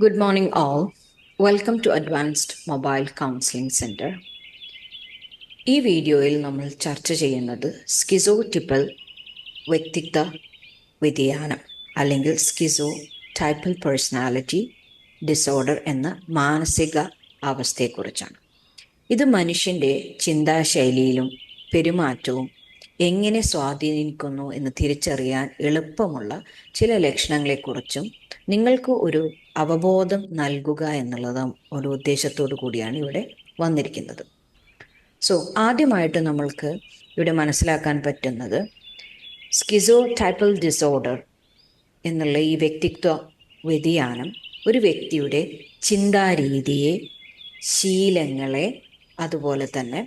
Good morning, all. Welcome to Advanced Mobile Counseling Center. ഈ വീഡിയോയിൽ നമ്മൾ ചർച്ച ചെയ്യുന്നത് സ്കിസോട്ടിപ്പൽ വ്യക്തിത്വ വ്യതിയാനം അല്ലെങ്കിൽ സ്കിസോ ടൈപ്പൽ പേഴ്സണാലിറ്റി ഡിസോർഡർ എന്ന മാനസിക അവസ്ഥയെക്കുറിച്ചാണ് ഇത് മനുഷ്യന്റെ ചിന്താശൈലിയിലും പെരുമാറ്റവും എങ്ങനെ സ്വാധീനിക്കുന്നു എന്ന് തിരിച്ചറിയാൻ എളുപ്പമുള്ള ചില ലക്ഷണങ്ങളെക്കുറിച്ചും നിങ്ങൾക്ക് ഒരു അവബോധം നൽകുക എന്നുള്ളത് ഒരു ഉദ്ദേശത്തോടു കൂടിയാണ് ഇവിടെ വന്നിരിക്കുന്നത്. സോ ആദ്യമായിട്ട് നമ്മൾക്ക് ഇവിടെ മനസ്സിലാക്കാൻ പറ്റുന്നത് സ്കിസോ ടൈപ്പൽ ഡിസോർഡർ എന്നുള്ള ഈ വ്യക്തിത്വ വ്യതിയാനം ഒരു വ്യക്തിയുടെ ചിന്താരീതിയെ ശീലങ്ങളെ അതുപോലെ തന്നെ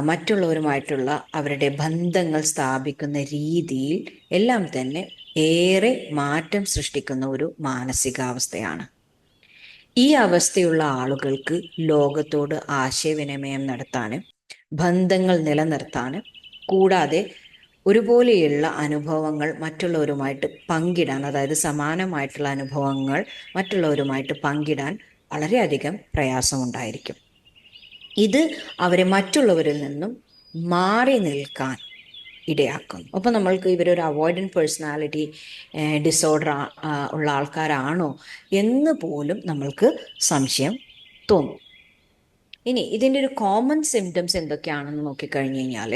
മറ്റുള്ളവരുമായിട്ടുള്ള അവരുടെ ബന്ധങ്ങൾ സ്ഥാപിക്കുന്ന രീതിയിൽ എല്ലാം തന്നെ ഏറെ മാറ്റം സൃഷ്ടിക്കുന്ന ഒരു മാനസികാവസ്ഥയാണ്. ഈ അവസ്ഥയുള്ള ആളുകൾക്ക് ലോകത്തോട് ആശയവിനിമയം നടത്താനും ബന്ധങ്ങൾ നിലനിർത്താനും കൂടാതെ ഒരുപോലെയുള്ള അനുഭവങ്ങൾ മറ്റുള്ളവരുമായിട്ട് പങ്കിടാൻ അതായത് സമാനമായിട്ടുള്ള അനുഭവങ്ങൾ മറ്റുള്ളവരുമായിട്ട് പങ്കിടാൻ വളരെയധികം പ്രയാസമുണ്ടായിരിക്കും. ഇത് അവരെ മറ്റുള്ളവരിൽ നിന്നും മാറി നിൽക്കാൻ ഇടയാക്കുന്നു അപ്പോൾ നമ്മൾക്ക് ഇവരൊരു അവോയ്ഡൻ പേഴ്സണാലിറ്റി ഡിസോർഡർ ഉള്ള ആൾക്കാരാണോ എന്ന് പോലും നമ്മൾക്ക് സംശയം തോന്നും. ഇനി ഇതിന്റെ ഒരു കോമൺ സിംറ്റംസ് എന്തൊക്കെയാണെന്ന് നോക്കിക്കഴിഞ്ഞ് കഴിഞ്ഞാൽ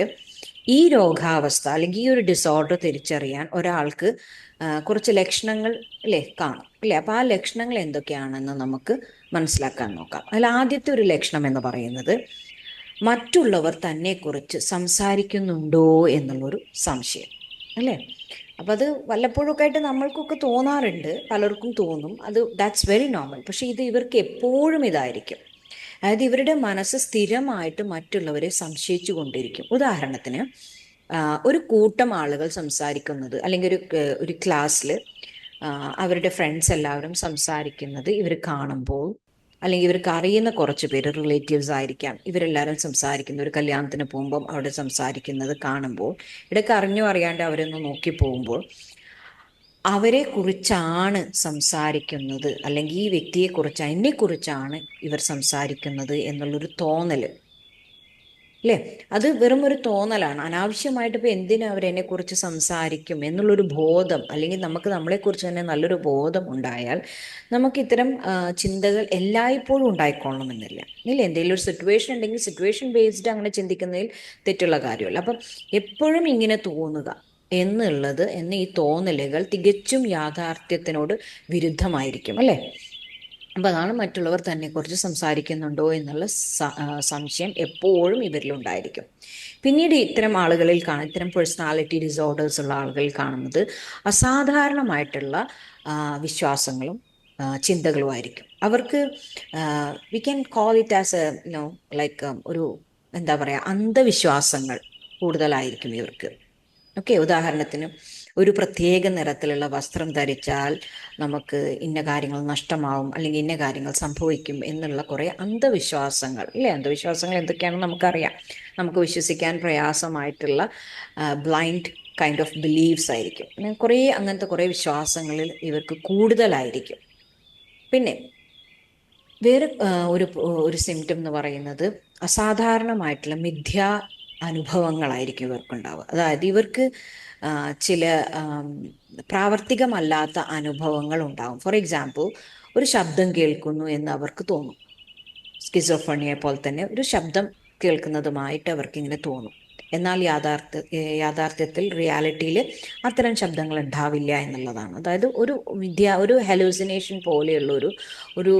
ഈ രോഗാവസ്ഥ അല്ലെങ്കിൽ ഈ ഒരു ഡിസോർഡർ തിരിച്ചറിയാൻ ഒരാൾക്ക് കുറച്ച് ലക്ഷണങ്ങൾ അല്ലേ കാണും. അല്ലേ അപ്പോൾ ആ ലക്ഷണങ്ങൾ എന്തൊക്കെയാണെന്ന് നമുക്ക് മനസ്സിലാക്കാൻ നോക്കാം. അതിൽ ആദ്യത്തെ ഒരു ലക്ഷണം എന്ന് പറയുന്നത് മറ്റുള്ളവർ തന്നെ തന്നെക്കുറിച്ച് സംസാരിക്കുന്നുണ്ടോ എന്നുള്ളൊരു സംശയം. അല്ലേ? അപ്പം അത് വല്ലപ്പോഴൊക്കെ ആയിട്ട് നമ്മൾക്കൊക്കെ തോന്നാറുണ്ട്. പലർക്കും തോന്നും. അത് ദാറ്റ്സ് വെരി നോർമൽ പക്ഷെ ഇത് ഇവർക്ക് എപ്പോഴും ഇതായിരിക്കും. അതായത് ഇവരുടെ മനസ്സ് സ്ഥിരമായിട്ട് മറ്റുള്ളവരെ സംശയിച്ചു കൊണ്ടിരിക്കും. ഉദാഹരണത്തിന് ഒരു കൂട്ടം ആളുകൾ സംസാരിക്കുന്നത് അല്ലെങ്കിൽ ഒരു ഒരു ക്ലാസ്സിൽ അവരുടെ ഫ്രണ്ട്സ് എല്ലാവരും സംസാരിക്കുന്നത് ഇവർ കാണുമ്പോൾ അല്ലെങ്കിൽ ഇവർക്ക് അറിയുന്ന കുറച്ച് പേര് റിലേറ്റീവ്സ് ആയിരിക്കാം. ഇവരെല്ലാവരും സംസാരിക്കുന്ന. ഒരു കല്യാണത്തിന് പോകുമ്പം അവിടെ സംസാരിക്കുന്നത് കാണുമ്പോൾ ഇടയ്ക്ക് അറിഞ്ഞോ അറിയാണ്ട് അവരൊന്ന് നോക്കി പോകുമ്പോൾ അവരെ കുറിച്ചാണ് സംസാരിക്കുന്നത്. അല്ലെങ്കിൽ ഈ വ്യക്തിയെക്കുറിച്ച് എന്നെക്കുറിച്ചാണ് ഇവർ സംസാരിക്കുന്നത് എന്നുള്ളൊരു തോന്നൽ അല്ലേ? അത് വെറും ഒരു തോന്നലാണ്. അനാവശ്യമായിട്ട് ഇപ്പോൾ എന്തിനാ അവരെന്നെ കുറിച്ച് സംസാരിക്കും എന്നുള്ളൊരു ബോധം അല്ലെങ്കിൽ നമുക്ക് നമ്മളെക്കുറിച്ച് തന്നെ നല്ലൊരു ബോധം ഉണ്ടായാൽ നമുക്ക് ഇത്തരം ചിന്തകൾ എല്ലായ്പ്പോഴും ഉണ്ടായിക്കൊള്ളണമെന്നില്ല. ഇല്ല? എന്തെങ്കിലും ഒരു സിറ്റുവേഷൻ ഉണ്ടെങ്കിൽ സിറ്റുവേഷൻ ബേസ്ഡ് അങ്ങനെ ചിന്തിക്കുന്നതിൽ തെറ്റുള്ള കാര്യമല്ല. അപ്പം എപ്പോഴും ഇങ്ങനെ തോന്നുക എന്നുള്ളത് എന്ന ഈ തോന്നലുകൾ തികച്ചും യാഥാർത്ഥ്യത്തിനോട് വിരുദ്ധമായിരിക്കും അല്ലേ? അപ്പോൾ അതാണ് മറ്റുള്ളവർ തന്നെക്കുറിച്ച് സംസാരിക്കുന്നുണ്ടോ എന്നുള്ള സംശയം എപ്പോഴും ഇവരിലുണ്ടായിരിക്കും പിന്നീട് ഇത്തരം ആളുകളിൽ കാണാം ഇത്തരം പേഴ്സണാലിറ്റി ഡിസോർഡേഴ്സ് ഉള്ള ആളുകളിൽ കാണുന്നത് അസാധാരണമായിട്ടുള്ള വിശ്വാസങ്ങളും ചിന്തകളും ആയിരിക്കും. അവർക്ക് we can call it as a no like ഒരു എന്താ പറയുക അന്ധവിശ്വാസങ്ങൾ കൂടുതലായിരിക്കും ഇവർക്ക്. ഓക്കെ ഉദാഹരണത്തിന് ഒരു പ്രത്യേക നിറത്തിലുള്ള വസ്ത്രം ധരിച്ചാൽ നമുക്ക് ഇന്ന കാര്യങ്ങൾ നഷ്ടമാവും അല്ലെങ്കിൽ ഇന്ന കാര്യങ്ങൾ സംഭവിക്കും എന്നുള്ള കുറേ അന്ധവിശ്വാസങ്ങൾ. ഇല്ലേ? അന്ധവിശ്വാസങ്ങൾ എന്തൊക്കെയാണെന്ന് നമുക്കറിയാം. നമുക്ക് വിശ്വസിക്കാൻ പ്രയാസമായിട്ടുള്ള ബ്ലൈൻഡ് കൈൻഡ് ഓഫ് ബിലീവ്സ് ആയിരിക്കും. കുറേ അങ്ങനത്തെ കുറേ വിശ്വാസങ്ങളിൽ ഇവർക്ക് കൂടുതലായിരിക്കും. പിന്നെ വേറെ ഒരു ഒരു സിംറ്റം എന്ന് പറയുന്നത് അസാധാരണമായിട്ടുള്ള മിഥ്യാ അനുഭവങ്ങളായിരിക്കും ഇവർക്കുണ്ടാവുക. അതായത് ഇവർക്ക് ചില പ്രാവർത്തികമല്ലാത്ത അനുഭവങ്ങൾ ഉണ്ടാവും ഫോർ എക്സാമ്പിൾ ഒരു ശബ്ദം കേൾക്കുന്നു എന്ന് അവർക്ക് തോന്നും. സ്കിസോഫണിയെ പോലെ തന്നെ ഒരു ശബ്ദം കേൾക്കുന്നതുമായിട്ട് അവർക്ക് ഇങ്ങനെ തോന്നും. എന്നാൽ യാഥാർത്ഥ യാഥാർത്ഥ്യത്തിൽ റിയാലിറ്റിയിൽ അത്തരം ശബ്ദങ്ങൾ ഉണ്ടാവില്ല എന്നുള്ളതാണ്. അതായത് ഒരു വിദ്യ ഒരു ഹലൂസിനേഷൻ പോലെയുള്ള ഒരു ഒരു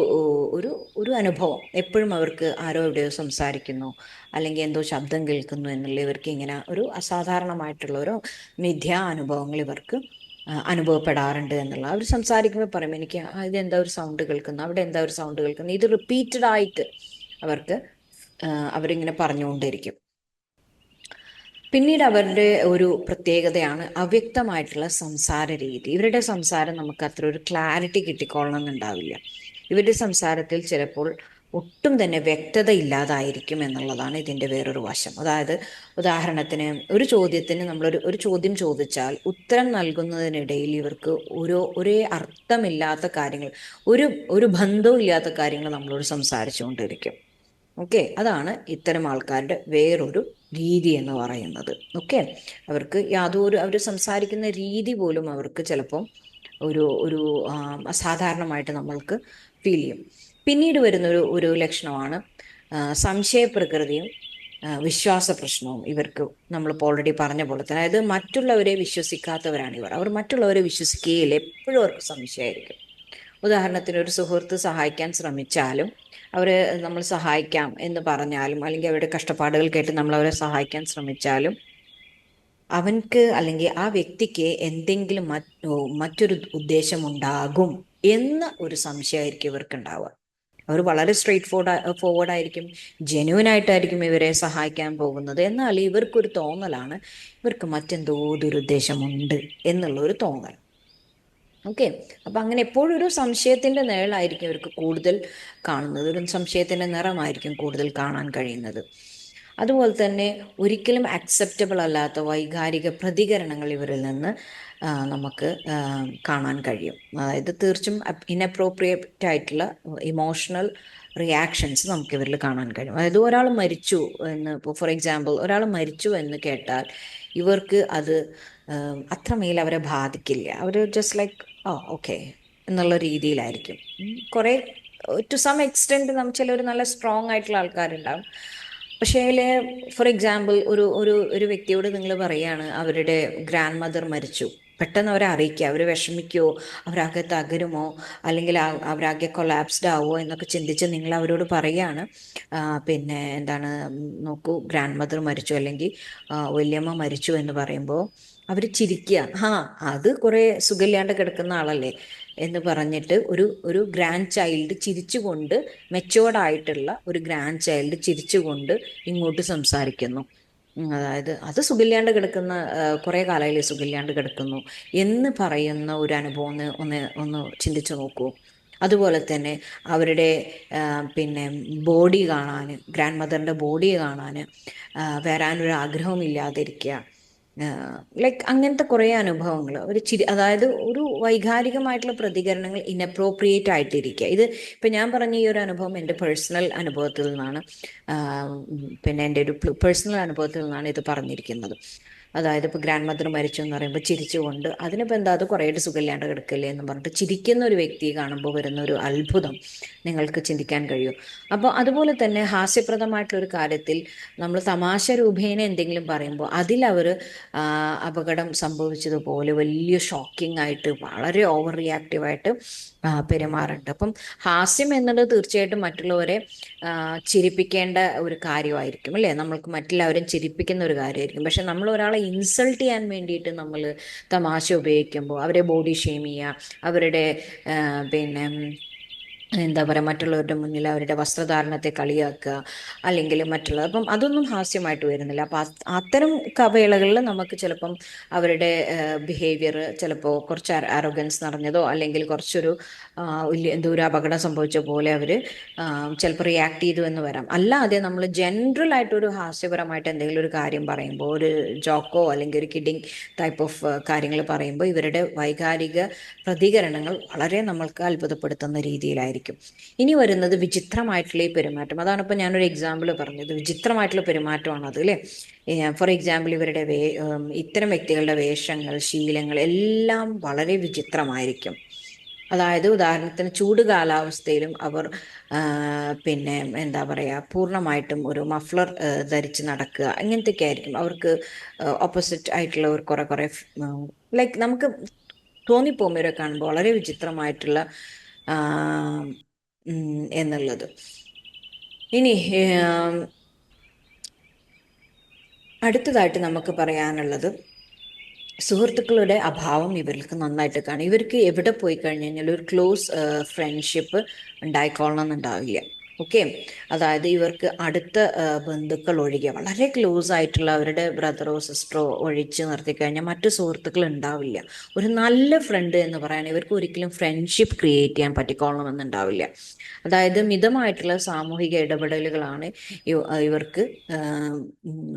ഒരു ഒരു അനുഭവം എപ്പോഴും അവർക്ക് ആരോ എവിടെയോ സംസാരിക്കുന്നു അല്ലെങ്കിൽ എന്തോ ശബ്ദം കേൾക്കുന്നു എന്നുള്ള ഇവർക്ക് ഇങ്ങനെ ഒരു അസാധാരണമായിട്ടുള്ള ഒരു മിഥ്യാ അനുഭവങ്ങൾ ഇവർക്ക് അനുഭവപ്പെടാറുണ്ട് എന്നുള്ള. അവർ സംസാരിക്കുമ്പോൾ പറയും എനിക്ക് ഇത് എന്താ ഒരു സൗണ്ട് കേൾക്കുന്നു? അവിടെ എന്താ ഒരു സൗണ്ട് കേൾക്കുന്നു? ഇത് റിപ്പീറ്റഡ് ആയിട്ട് അവർക്ക് അവരിങ്ങനെ പറഞ്ഞുകൊണ്ടിരിക്കും. പിന്നീട് അവരുടെ ഒരു പ്രത്യേകതയാണ് അവ്യക്തമായിട്ടുള്ള സംസാര രീതി. ഇവരുടെ സംസാരം നമുക്ക് അത്ര ഒരു ക്ലാരിറ്റി കിട്ടിക്കൊള്ളണമെന്നുണ്ടാവില്ല ഇവരുടെ സംസാരത്തിൽ ചിലപ്പോൾ ഒട്ടും തന്നെ വ്യക്തത ഇല്ലാതായിരിക്കും എന്നുള്ളതാണ് ഇതിന്റെ വേറൊരു വശം. അതായത് ഉദാഹരണത്തിന് ഒരു ചോദ്യത്തിന് നമ്മളൊരു ഒരു ചോദ്യം ചോദിച്ചാൽ ഉത്തരം നൽകുന്നതിനിടയിൽ ഇവർക്ക് ഓരോ ഒരേ അർത്ഥമില്ലാത്ത കാര്യങ്ങൾ ഒരു ഒരു ബന്ധവും ഇല്ലാത്ത കാര്യങ്ങൾ നമ്മളോട് സംസാരിച്ചുകൊണ്ടിരിക്കും. ഓക്കെ? അതാണ് ഇത്തരം ആൾക്കാരുടെ വേറൊരു രീതി എന്ന് പറയുന്നത്. ഓക്കെ അവർക്ക് യാതൊരു അവർ സംസാരിക്കുന്ന രീതി പോലും അവർക്ക് ചിലപ്പം ഒരു ഒരു അസാധാരണമായിട്ട് നമ്മൾക്ക് ഫീൽ ചെയ്യും. പിന്നീട് വരുന്നൊരു ഒരു ലക്ഷണമാണ് സംശയപ്രകൃതിയും വിശ്വാസ പ്രശ്നവും ഇവർക്ക് നമ്മളിപ്പോൾ ഓൾറെഡി പറഞ്ഞ പോലെ തന്നെ. അതായത് മറ്റുള്ളവരെ വിശ്വസിക്കാത്തവരാണ് ഇവർ അവർ മറ്റുള്ളവരെ വിശ്വസിക്കുകയില്ല. എപ്പോഴും അവർക്ക് സംശയമായിരിക്കും. ഉദാഹരണത്തിന് ഒരു സുഹൃത്ത് സഹായിക്കാൻ ശ്രമിച്ചാലും അവർ നമ്മൾ സഹായിക്കാം എന്ന് പറഞ്ഞാലും അല്ലെങ്കിൽ അവരുടെ കഷ്ടപ്പാടുകൾ കേട്ട് നമ്മൾ അവരെ സഹായിക്കാൻ ശ്രമിച്ചാലും അവൻക്ക് അല്ലെങ്കിൽ ആ വ്യക്തിക്ക് എന്തെങ്കിലും മറ്റൊരു ഉദ്ദേശമുണ്ടാകും എന്ന ഒരു സംശയമായിരിക്കും ഇവർക്ക് ഉണ്ടാവുക അവർ വളരെ സ്ട്രെയിറ്റ് ഫോർഡ് ഫോർവേഡ് ആയിരിക്കും ജെന്യൂൻ ആയിട്ടായിരിക്കും ഇവരെ സഹായിക്കാൻ പോകുന്നത്. എന്നാൽ ഇവർക്കൊരു തോന്നലാണ് ഇവർക്ക് മറ്റെന്തോ ദുരുദ്ദേശമുണ്ട് എന്നുള്ള ഒരു തോന്നൽ. ഓക്കെ. അപ്പം അങ്ങനെ എപ്പോഴും ഒരു സംശയത്തിന്റെ നിഴലായിരിക്കും അവർക്ക് കൂടുതൽ കാണുന്നത്. ഒരു സംശയത്തിന്റെ നിറമായിരിക്കും കൂടുതൽ കാണാൻ കഴിയുന്നത്. അതുപോലെ തന്നെ ഒരിക്കലും അക്സെപ്റ്റബിൾ അല്ലാത്ത വൈകാരിക പ്രതികരണങ്ങൾ ഇവരിൽ നിന്ന് നമുക്ക് കാണാൻ കഴിയും. അതായത് തീർച്ചും ഇനപ്രോപ്രിയേറ്റ് ആയിട്ടുള്ള ഇമോഷണൽ റിയാക്ഷൻസ് നമുക്ക് ഇവരിൽ കാണാൻ കഴിയും. അതായത് ഒരാൾ മരിച്ചു എന്ന് ഇപ്പോൾ ഫോർ എക്സാമ്പിൾ ഒരാൾ മരിച്ചു എന്ന് കേട്ടാൽ ഇവർക്ക് അത് അത്രമേൽ അവരെ ബാധിക്കില്ല. അവർ ജസ്റ്റ് ലൈക്ക് ഓ ഓക്കെ. എന്നുള്ള രീതിയിലായിരിക്കും. കുറേ ടു സം എക്സ്റ്റെന്റ് നമ്മൾ ചിലർ നല്ല സ്ട്രോങ് ആയിട്ടുള്ള ആൾക്കാരുണ്ടാവും. പക്ഷേ ഫോർ എക്സാമ്പിൾ ഒരു ഒരു ഒരു വ്യക്തിയോട് നിങ്ങൾ പറയുകയാണ് അവരുടെ ഗ്രാൻഡ് മദർ മരിച്ചു. പെട്ടെന്ന് അവരെ അറിയിക്കുക. അവർ വിഷമിക്കുമോ അവരാകെ തകരുമോ? അല്ലെങ്കിൽ അവരാകെ കൊളാപ്സ്ഡ് ആവുമോ? എന്നൊക്കെ ചിന്തിച്ച് നിങ്ങൾ അവരോട് പറയുകയാണ് പിന്നെ എന്താണ് നോക്കൂ ഗ്രാൻഡ് മദർ മരിച്ചു. അല്ലെങ്കിൽ വല്യമ്മ മരിച്ചു എന്ന് പറയുമ്പോൾ അവർ ചിരിക്കുക ഹാ അത് കുറേ സുഖമില്ലാണ്ട് കിടക്കുന്ന ആളല്ലേ എന്ന് പറഞ്ഞിട്ട് ഒരു ഒരു ഗ്രാൻഡ് ചൈൽഡ് ചിരിച്ചുകൊണ്ട് മെച്ചോർഡ് ആയിട്ടുള്ള ഒരു ഗ്രാൻഡ് ചൈൽഡ് ചിരിച്ചുകൊണ്ട് ഇങ്ങോട്ട് സംസാരിക്കുന്നു. അതായത് അത് സുഖില്ലാണ്ട് കിടക്കുന്ന കുറേ കാലമായില്ലേ സുഖില്ലാണ്ട് കിടക്കുന്നു എന്ന് പറയുന്ന ഒരു അനുഭവം ഒന്ന് ഒന്ന് ഒന്ന് ചിന്തിച്ചു നോക്കൂ. അതുപോലെ തന്നെ അവരുടെ പിന്നെ ബോഡി കാണാൻ ഗ്രാൻഡ് മദറിന്റെ ബോഡി കാണാൻ വരാനൊരു ആഗ്രഹമില്ലാതിരിക്കുക ലൈക്ക് അങ്ങനത്തെ കുറേ അനുഭവങ്ങൾ. ഒരു ചിരി അതായത് ഒരു വൈകാരികമായിട്ടുള്ള പ്രതികരണങ്ങൾ ഇനപ്രോപ്രിയേറ്റ് ആയിട്ടിരിക്കുക. ഇത് ഇപ്പം ഞാൻ പറഞ്ഞ ഈ ഒരു അനുഭവം എന്റെ പേഴ്സണൽ അനുഭവത്തിൽ നിന്നാണ്. പിന്നെ എന്റെ ഒരു പേഴ്സണൽ അനുഭവത്തിൽ നിന്നാണ് ഇത് പറഞ്ഞിരിക്കുന്നത്. അതായത് ഇപ്പോൾ ഗ്രാൻഡ് മദർ മരിച്ചു എന്ന് പറയുമ്പോൾ ചിരിച്ചുകൊണ്ട് അതിനിപ്പോൾ എന്താ അത് കുറേയായിട്ട് സുഖമില്ലാണ്ട് കിടക്കില്ലേ എന്ന് പറഞ്ഞിട്ട് ചിരിക്കുന്ന ഒരു വ്യക്തിയെ കാണുമ്പോൾ വരുന്ന ഒരു അത്ഭുതം നിങ്ങൾക്ക് ചിന്തിക്കാൻ കഴിയും. അപ്പോൾ അതുപോലെ തന്നെ ഹാസ്യപ്രദമായിട്ടുള്ള ഒരു കാര്യത്തിൽ നമ്മൾ തമാശ രൂപേണ എന്തെങ്കിലും പറയുമ്പോൾ അതിലവർ അപകടം സംഭവിച്ചതുപോലെ വലിയ ഷോക്കിംഗ് ആയിട്ട് വളരെ ഓവർ റിയാക്റ്റീവായിട്ട് പെരുമാറുന്നുണ്ട് അപ്പം ഹാസ്യം എന്നുള്ളത് തീർച്ചയായിട്ടും മറ്റുള്ളവരെ ചിരിപ്പിക്കേണ്ട ഒരു കാര്യമായിരിക്കും അല്ലേ? നമ്മൾക്ക് മറ്റെല്ലാവരും ചിരിപ്പിക്കുന്ന ഒരു കാര്യമായിരിക്കും. പക്ഷെ നമ്മൾ ഒരാളെ ഇൻസൾട്ട് ചെയ്യാൻ വേണ്ടിയിട്ട് നമ്മൾ തമാശ ഉപയോഗിക്കുമ്പോൾ അവരെ ബോഡി ഷെയിം ചെയ്യുക അവരുടെ പിന്നെ എന്താ പറയുക മറ്റുള്ളവരുടെ മുന്നിൽ അവരുടെ വസ്ത്രധാരണത്തെ കളിയാക്കുക അല്ലെങ്കിൽ മറ്റുള്ളത് അപ്പം അതൊന്നും ഹാസ്യമായിട്ട് വരുന്നില്ല. അപ്പം അത്തരം കവേളകളിൽ നമുക്ക് ചിലപ്പം അവരുടെ ബിഹേവിയർ ചിലപ്പോൾ കുറച്ച് അറോഗൻസ് നിറഞ്ഞതോ അല്ലെങ്കിൽ കുറച്ചൊരു എന്തോ ഒരു അപകടം സംഭവിച്ച പോലെ അവർ ചിലപ്പോൾ റിയാക്ട് ചെയ്തു എന്ന് വരാം. അല്ലാതെ നമ്മൾ ജനറൽ ആയിട്ടൊരു ഹാസ്യപരമായിട്ട് എന്തെങ്കിലും ഒരു കാര്യം പറയുമ്പോൾ ഒരു ജോക്കോ അല്ലെങ്കിൽ ഒരു കിഡിങ് ടൈപ്പ് ഓഫ് കാര്യങ്ങൾ പറയുമ്പോൾ ഇവരുടെ വൈകാരിക പ്രതികരണങ്ങൾ വളരെ നമ്മൾക്ക് അത്ഭുതപ്പെടുത്തുന്ന രീതിയിലായിരിക്കും. ആയിരിക്കും. ഇനി വരുന്നത് വിചിത്രമായിട്ടുള്ള ഈ പെരുമാറ്റം. അതാണ് ഇപ്പോൾ ഞാനൊരു എക്സാമ്പിൾ പറഞ്ഞത്. വിചിത്രമായിട്ടുള്ള പെരുമാറ്റമാണ് അത് അല്ലേ? ഫോർ എക്സാമ്പിൾ ഇവരുടെ വേ ഇത്തരം വ്യക്തികളുടെ വേഷങ്ങൾ ശീലങ്ങൾ എല്ലാം വളരെ വിചിത്രമായിരിക്കും. അതായത് ഉദാഹരണത്തിന് ചൂട് കാലാവസ്ഥയിലും അവർ പിന്നെ എന്താ പറയുക പൂർണമായിട്ടും ഒരു മഫ്ലർ ധരിച്ച് നടക്കുക. അങ്ങനത്തെയൊക്കെ ആയിരിക്കും. അവർക്ക് ഓപ്പോസിറ്റ് ആയിട്ടുള്ള ഒരു കുറെ കുറെ ലൈക്ക് നമുക്ക് തോന്നിപ്പോകുമ്പോൾ ഇവരെ കാണുമ്പോൾ വളരെ വിചിത്രമായിട്ടുള്ള എന്നുള്ളത്. ഇനി അടുത്തതായിട്ട് നമുക്ക് പറയാനുള്ളത് സുഹൃത്തുക്കളുടെ അഭാവം ഇവർക്ക് നന്നായിട്ട് കാണും. ഇവർക്ക് എവിടെ പോയി കഴിഞ്ഞു കഴിഞ്ഞാൽ ഒരു ക്ലോസ് ഫ്രണ്ട്ഷിപ്പ് ഉണ്ടായിക്കോളണം എന്നുണ്ടാവില്ല. ഓക്കെ. അതായത് ഇവർക്ക് അടുത്ത ബന്ധുക്കൾ ഒഴികെ വളരെ ക്ലോസ് ആയിട്ടുള്ള അവരുടെ ബ്രദറോ സിസ്റ്ററോ ഒഴിച്ച് നിർത്തി കഴിഞ്ഞാൽ മറ്റു സുഹൃത്തുക്കൾ ഉണ്ടാവില്ല. ഒരു നല്ല ഫ്രണ്ട് എന്ന് പറയാൻ ഇവർക്ക് ഒരിക്കലും ഫ്രണ്ട്ഷിപ്പ് ക്രിയേറ്റ് ചെയ്യാൻ പറ്റിക്കോളണമെന്നുണ്ടാവില്ല അതായത് മിതമായിട്ടുള്ള സാമൂഹിക ഇടപെടലുകളാണ് ഇവർക്ക്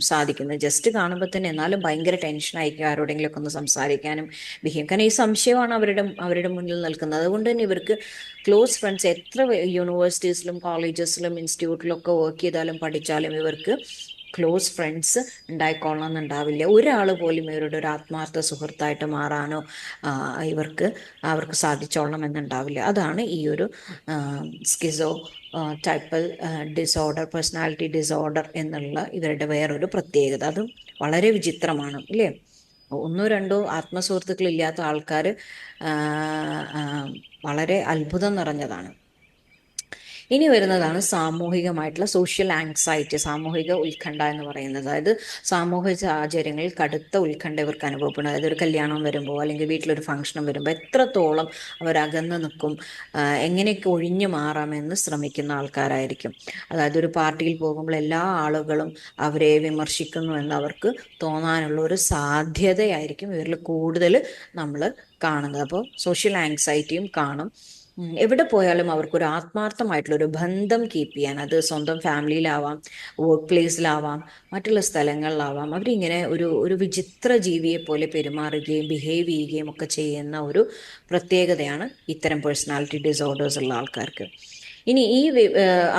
സാധിക്കുന്നത്. ജസ്റ്റ് കാണുമ്പോൾ തന്നെ എന്നാലും ഭയങ്കര ടെൻഷനായിരിക്കും ആരോടെങ്കിലുമൊക്കെ ഒന്ന് സംസാരിക്കാനും ബിഹേവ് കാരണം ഈ സംശയമാണ് അവരുടെ അവരുടെ മുന്നിൽ നിൽക്കുന്നത്. അതുകൊണ്ട് തന്നെ ഇവർക്ക് ക്ലോസ് ഫ്രണ്ട്സ് എത്ര യൂണിവേഴ്സിറ്റീസിലും കോളേജസിലും ഇൻസ്റ്റിറ്റ്യൂട്ടിലൊക്കെ വർക്ക് ചെയ്താലും പഠിച്ചാലും ഇവർക്ക് ക്ലോസ് ഫ്രണ്ട്സ് ഉണ്ടായിക്കൊള്ളണമെന്നുണ്ടാവില്ല ഒരാൾ പോലും ഇവരുടെ ഒരു ആത്മാർത്ഥ സുഹൃത്തായിട്ട് മാറാനോ ഇവർക്ക് അവർക്ക് സാധിച്ചോളണം എന്നുണ്ടാവില്ല അതാണ് ഈ ഒരു schizotypal disorder personality disorder എന്നുള്ള ഇവരുടെ വേറൊരു പ്രത്യേകത. അതും വളരെ വിചിത്രമാണ് ഇല്ലേ? ഒന്നോ രണ്ടോ ആത്മസുഹൃത്തുക്കളില്ലാത്ത ആൾക്കാർ വളരെ അത്ഭുതം നിറഞ്ഞതാണ്. ഇനി വരുന്നതാണ് സാമൂഹികമായിട്ടുള്ള സോഷ്യൽ ആങ്സൈറ്റി സാമൂഹിക ഉത്കണ്ഠ എന്ന് പറയുന്നത്. അതായത് സാമൂഹിക സാഹചര്യങ്ങളിൽ കടുത്ത ഉത്കണ്ഠ ഇവർക്ക് അനുഭവപ്പെടുന്നത് അതായത് ഒരു കല്യാണം വരുമ്പോൾ അല്ലെങ്കിൽ വീട്ടിലൊരു ഫംഗ്ഷനും വരുമ്പോൾ എത്രത്തോളം അവർ നിൽക്കും എങ്ങനെയൊക്കെ ഒഴിഞ്ഞു മാറാമെന്ന് ശ്രമിക്കുന്ന ആൾക്കാരായിരിക്കും. അതായത് ഒരു പാർട്ടിയിൽ പോകുമ്പോൾ എല്ലാ ആളുകളും അവരെ വിമർശിക്കുന്നു എന്ന് അവർക്ക് തോന്നാനുള്ള ഒരു സാധ്യതയായിരിക്കും ഇവരിൽ കൂടുതൽ നമ്മൾ കാണുന്നത്. അപ്പോൾ സോഷ്യൽ ആങ്സൈറ്റിയും കാണും. എവിടെ പോയാലും അവർക്കൊരു ആത്മാർത്ഥമായിട്ടുള്ള ഒരു ബന്ധം കീപ്പ് ചെയ്യാൻ അത് സ്വന്തം ഫാമിലിയിലാവാം വർക്ക് പ്ലേസിലാവാം മറ്റുള്ള സ്ഥലങ്ങളിലാവാം അവരിങ്ങനെ ഒരു ഒരു വിചിത്ര ജീവിയെ പോലെ പെരുമാറുകയും ബിഹേവ് ചെയ്യുകയും ഒക്കെ ചെയ്യുന്ന ഒരു പ്രത്യേകതയാണ് ഇത്തരം പേഴ്സണാലിറ്റി ഡിസോർഡേഴ്സ് ഉള്ള ആൾക്കാർക്ക്. ഇനി ഈ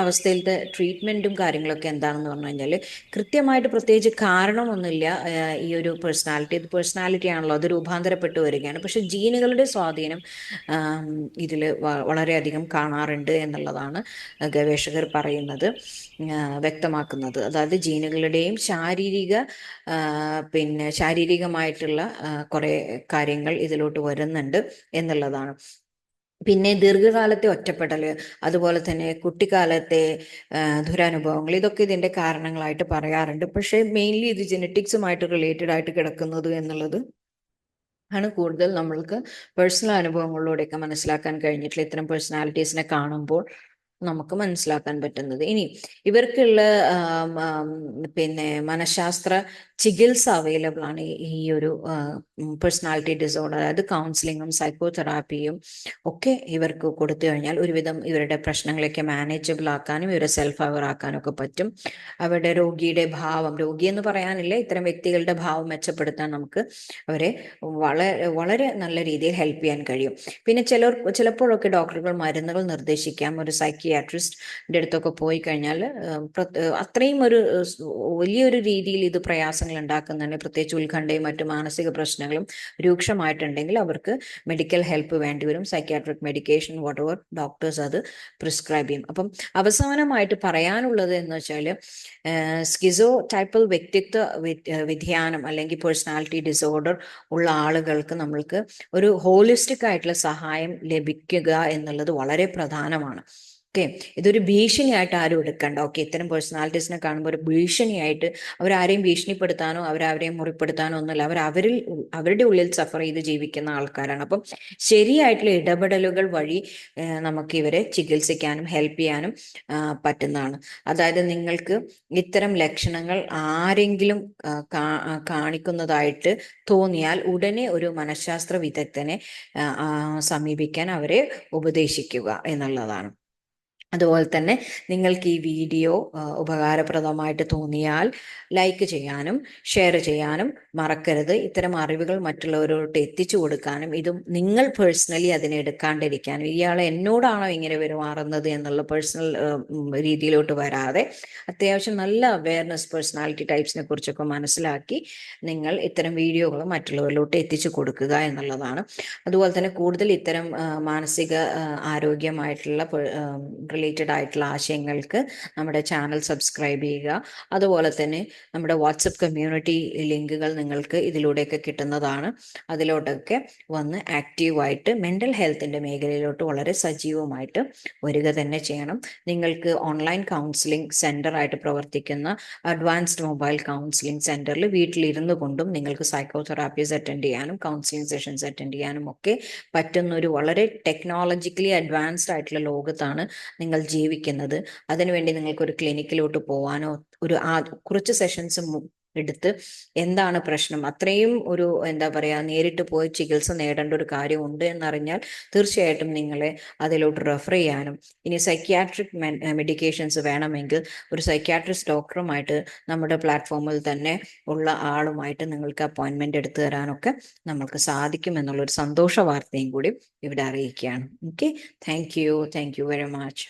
അവസ്ഥയിലത്തെ ട്രീറ്റ്മെന്റും കാര്യങ്ങളൊക്കെ എന്താണെന്ന് പറഞ്ഞു കഴിഞ്ഞാൽ കൃത്യമായിട്ട് പ്രത്യേകിച്ച് കാരണമൊന്നുമില്ല. ഈ ഒരു പേഴ്സണാലിറ്റി ഇത് പേഴ്സണാലിറ്റി ആണല്ലോ. അത് രൂപാന്തരപ്പെട്ടു വരികയാണ്. പക്ഷെ ജീനുകളുടെ സ്വാധീനം ഇതിൽ വളരെയധികം കാണാറുണ്ട് എന്നുള്ളതാണ് ഗവേഷകർ പറയുന്നത് വ്യക്തമാക്കുന്നത്. അതായത് ജീനുകളുടെയും ശാരീരിക പിന്നെ ശാരീരികമായിട്ടുള്ള കുറേ കാര്യങ്ങൾ ഇതിലോട്ട് വരുന്നുണ്ട് എന്നുള്ളതാണ്. പിന്നെ ദീർഘകാലത്തെ ഒറ്റപ്പെടൽ അതുപോലെ തന്നെ കുട്ടിക്കാലത്തെ ദുരനുഭവങ്ങൾ ഇതൊക്കെ ഇതിന്റെ കാരണങ്ങളായിട്ട് പറയാറുണ്ട്. പക്ഷേ മെയിൻലി ഇത് ജെനറ്റിക്സുമായിട്ട് റിലേറ്റഡ് ആയിട്ട് കിടക്കുന്നത് എന്നുള്ളത് ആണ് കൂടുതൽ നമ്മൾക്ക് പേഴ്സണൽ അനുഭവങ്ങളിലൂടെയൊക്കെ മനസ്സിലാക്കാൻ കഴിഞ്ഞിട്ടുള്ള ഇത്തരം പേഴ്സണാലിറ്റീസിനെ കാണുമ്പോൾ. നമുക്ക് മനസ്സിലാക്കാൻ പറ്റുന്നത്. ഇനി ഇവർക്കുള്ള പിന്നെ മനഃശാസ്ത്ര ചികിത്സ അവൈലബിൾ ആണ് ഈ ഒരു പേഴ്സണാലിറ്റി ഡിസോർഡർ അതായത് കൗൺസിലിങ്ങും സൈക്കോതെറാപ്പിയും ഒക്കെ ഇവർക്ക് കൊടുത്തു കഴിഞ്ഞാൽ ഒരുവിധം ഇവരുടെ പ്രശ്നങ്ങളൊക്കെ മാനേജബിൾ ആക്കാനും ഇവരെ സെൽഫ് അവർ ആക്കാനും ഒക്കെ പറ്റും. അവരുടെ രോഗിയുടെ ഭാവം രോഗി എന്ന് പറയാനില്ല ഇത്തരം വ്യക്തികളുടെ ഭാവം മെച്ചപ്പെടുത്താൻ നമുക്ക് അവരെ വളരെ വളരെ നല്ല രീതിയിൽ ഹെൽപ്പ് ചെയ്യാൻ കഴിയും. പിന്നെ ചിലർ ചിലപ്പോഴൊക്കെ ഡോക്ടറുകൾ മരുന്നുകൾ നിർദ്ദേശിക്കാം. ഒരു സൈക്കിയാട്രിസ്റ്റിന്റെ അടുത്തൊക്കെ പോയി കഴിഞ്ഞാൽ അത്രയും ഒരു വലിയൊരു രീതിയിൽ ഇത് പ്രയാസങ്ങൾ ഉണ്ടാക്കുന്നുണ്ട് പ്രത്യേകിച്ച് ഉത്കണ്ഠയും മറ്റു മാനസിക പ്രശ്നങ്ങളും രൂക്ഷമായിട്ടുണ്ടെങ്കിൽ അവർക്ക് മെഡിക്കൽ ഹെൽപ്പ് വേണ്ടിവരും psychiatric medication whatever doctors അത് പ്രിസ്ക്രൈബ് ചെയ്യും. അപ്പം അവസാനമായിട്ട് പറയാനുള്ളത് എന്ന് വെച്ചാൽ സ്കിസോ ടൈപ്പൽ വ്യക്തിത്വ വ്യതിയാനം അല്ലെങ്കിൽ പേഴ്സണാലിറ്റി ഡിസോർഡർ ഉള്ള ആളുകൾക്ക് നമ്മൾക്ക് ഒരു ഹോളിസ്റ്റിക് ആയിട്ടുള്ള സഹായം ലഭിക്കുക എന്നുള്ളത് വളരെ പ്രധാനമാണ്. ഓക്കെ. ഇതൊരു ഭീഷണിയായിട്ട് ആരും എടുക്കണ്ട. ഓക്കെ ഇത്തരം പേഴ്സണാലിറ്റീസിനെ കാണുമ്പോൾ ഒരു ഭീഷണിയായിട്ട് അവരാരെയും ഭീഷണിപ്പെടുത്താനോ അവരാരെയും മുറിപ്പെടുത്താനോ ഒന്നുമില്ല. അവർ അവരിൽ അവരുടെ ഉള്ളിൽ സഫർ ചെയ്ത് ജീവിക്കുന്ന ആൾക്കാരാണ്. അപ്പം ശരിയായിട്ടുള്ള ഇടപെടലുകൾ വഴി നമുക്ക് ഇവരെ ചികിത്സിക്കാനും ഹെൽപ്പ് ചെയ്യാനും പറ്റുന്നതാണ്. അതായത് നിങ്ങൾക്ക് ഇത്തരം ലക്ഷണങ്ങൾ ആരെങ്കിലും കാണിക്കുന്നതായിട്ട് തോന്നിയാൽ ഉടനെ ഒരു മനഃശാസ്ത്ര വിദഗ്ധനെ സമീപിക്കാൻ അവരെ ഉപദേശിക്കുക എന്നുള്ളതാണ്. അതുപോലെ തന്നെ നിങ്ങൾക്ക് ഈ വീഡിയോ ഉപകാരപ്രദമായിട്ട് തോന്നിയാൽ ലൈക്ക് ചെയ്യാനും ഷെയർ ചെയ്യാനും മറക്കരുത്. ഇത്തരം അറിവുകൾ മറ്റുള്ളവരോട്ട് എത്തിച്ചു കൊടുക്കാനും ഇതും നിങ്ങൾ പേഴ്സണലി അതിനെ എടുക്കാണ്ടിരിക്കാനും ഇയാൾ എന്നോടാണോ ഇങ്ങനെ പെരുമാറുന്നത് എന്നുള്ള പേഴ്സണൽ രീതിയിലോട്ട് വരാതെ അത്യാവശ്യം നല്ല അവയർനെസ് പേഴ്സണാലിറ്റി ടൈപ്സിനെ കുറിച്ചൊക്കെ മനസ്സിലാക്കി നിങ്ങൾ ഇത്തരം വീഡിയോകൾ മറ്റുള്ളവരിലോട്ട് എത്തിച്ചു കൊടുക്കുക എന്നുള്ളതാണ്. അതുപോലെ തന്നെ കൂടുതൽ ഇത്തരം മാനസിക ആരോഗ്യമായിട്ടുള്ള റിലേറ്റഡ് ആയിട്ടുള്ള ആശയങ്ങൾക്ക് നമ്മുടെ ചാനൽ സബ്സ്ക്രൈബ് ചെയ്യുക. അതുപോലെ തന്നെ നമ്മുടെ വാട്സപ്പ് കമ്മ്യൂണിറ്റി ലിങ്കുകൾ നിങ്ങൾക്ക് ഇതിലൂടെയൊക്കെ കിട്ടുന്നതാണ്. അതിലോട്ടൊക്കെ വന്ന് ആക്റ്റീവായിട്ട് മെന്റൽ ഹെൽത്തിന്റെ മേഖലയിലോട്ട് വളരെ സജീവമായിട്ട് വരിക തന്നെ ചെയ്യണം. നിങ്ങൾക്ക് ഓൺലൈൻ കൗൺസിലിംഗ് സെന്ററായിട്ട് പ്രവർത്തിക്കുന്ന അഡ്വാൻസ്ഡ് മൊബൈൽ കൗൺസിലിംഗ് സെന്ററിൽ വീട്ടിലിരുന്നു കൊണ്ടും നിങ്ങൾക്ക് സൈക്കോതെറാപ്പീസ് അറ്റൻഡ് ചെയ്യാനും കൗൺസിലിംഗ് സെഷൻസ് അറ്റൻഡ് ചെയ്യാനും ഒക്കെ പറ്റുന്ന ഒരു വളരെ ടെക്നോളജിക്കലി അഡ്വാൻസ്ഡ് ആയിട്ടുള്ള ലോകത്താണ് നിങ്ങൾ നിങ്ങൾ ജീവിക്കുന്നത്. അതിനുവേണ്ടി നിങ്ങൾക്ക് ഒരു ക്ലിനിക്കിലോട്ട് പോവാനോ ഒരു ആ കുറച്ച് സെഷൻസ് എടുത്ത് എന്താണ് പ്രശ്നം? അത്രയും ഒരു എന്താ പറയുക നേരിട്ട് പോയി ചികിത്സ നേടേണ്ട ഒരു കാര്യമുണ്ട് എന്നറിഞ്ഞാൽ തീർച്ചയായിട്ടും നിങ്ങളെ അതിലോട്ട് റെഫർ ചെയ്യാനും. ഇനി സൈക്യാട്രിക് മെഡിക്കേഷൻസ് വേണമെങ്കിൽ ഒരു സൈക്യാട്രിസ്റ്റ് ഡോക്ടറുമായിട്ട് നമ്മുടെ പ്ലാറ്റ്ഫോമിൽ തന്നെ ഉള്ള ആളുമായിട്ട് നിങ്ങൾക്ക് അപ്പോയിൻമെന്റ് എടുത്തു തരാനൊക്കെ നമ്മൾക്ക് സാധിക്കും എന്നുള്ളൊരു സന്തോഷ വാർത്തയും കൂടി ഇവിടെ അറിയിക്കുകയാണ്. Okay thank you thank you very much